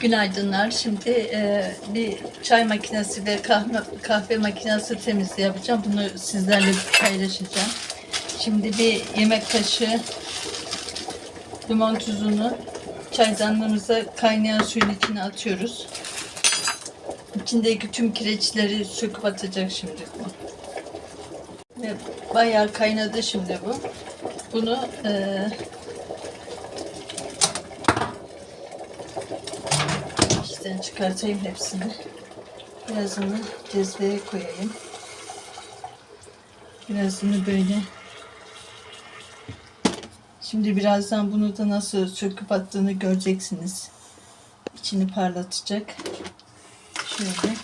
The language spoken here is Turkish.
Günaydınlar. Şimdi e, bir çay makinesi ve kahve, kahve makinesi temizliği yapacağım. Bunu sizlerle paylaşacağım. Şimdi bir yemek kaşığı limon tuzunu çaydanlığımıza kaynayan suyun içine atıyoruz. İçindeki tüm kireçleri söküp atacak şimdi bu. Ve bayağı kaynadı şimdi bu. Bunu e, İçten çıkartayım hepsini. Birazını cezveye koyayım. Birazını böyle. Şimdi birazdan bunu da nasıl söküp attığını göreceksiniz. İçini parlatacak. Şöyle.